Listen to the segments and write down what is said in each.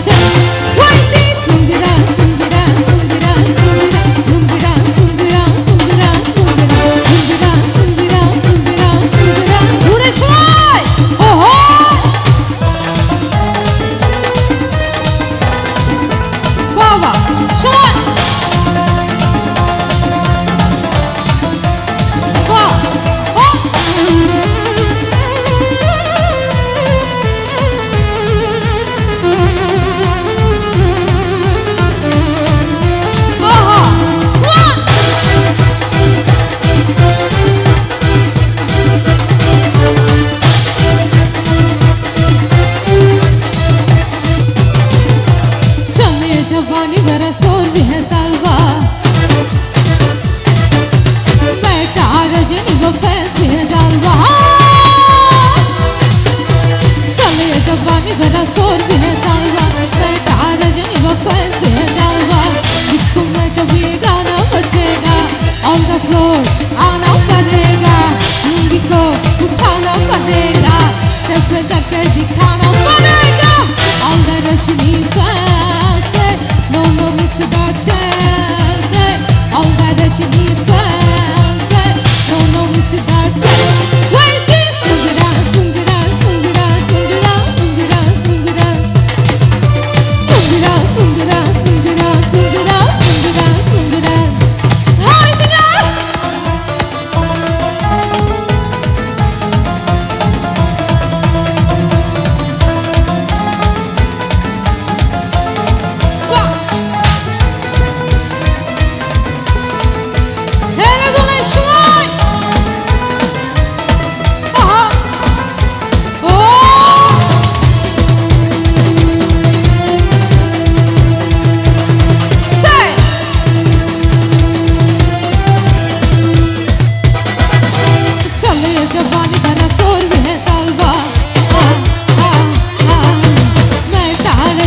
What's this? cada sorbo biraz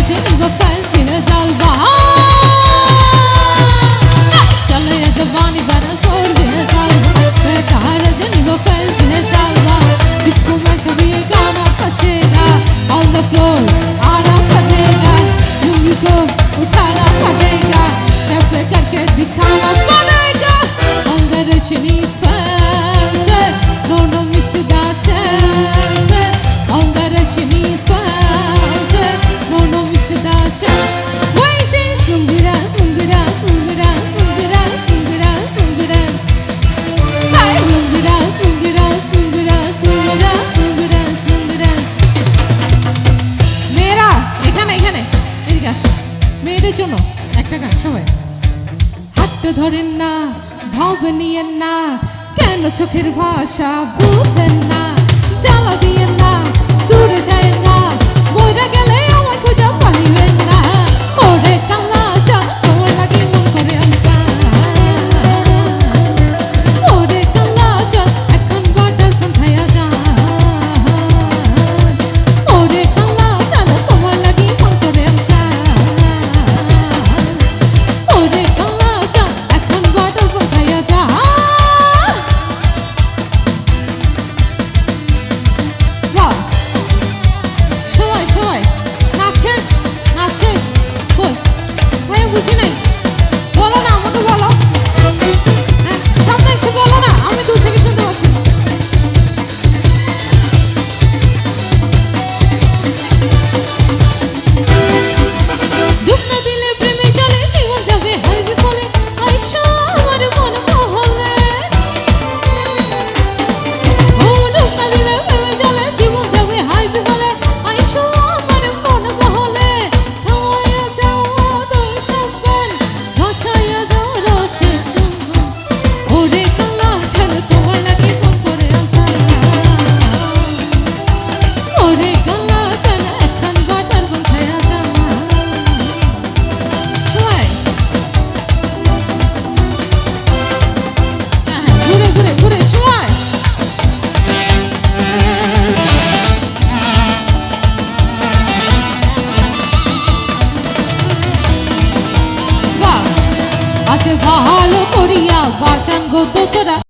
presentes, ofertas. মেয়েদের জন্য একটা গান, সবাই। হাতটা ধরেন না, ভাব নিয়েন না, কেন চোখের ভাষা বুঝেন না চালা দিয়েন না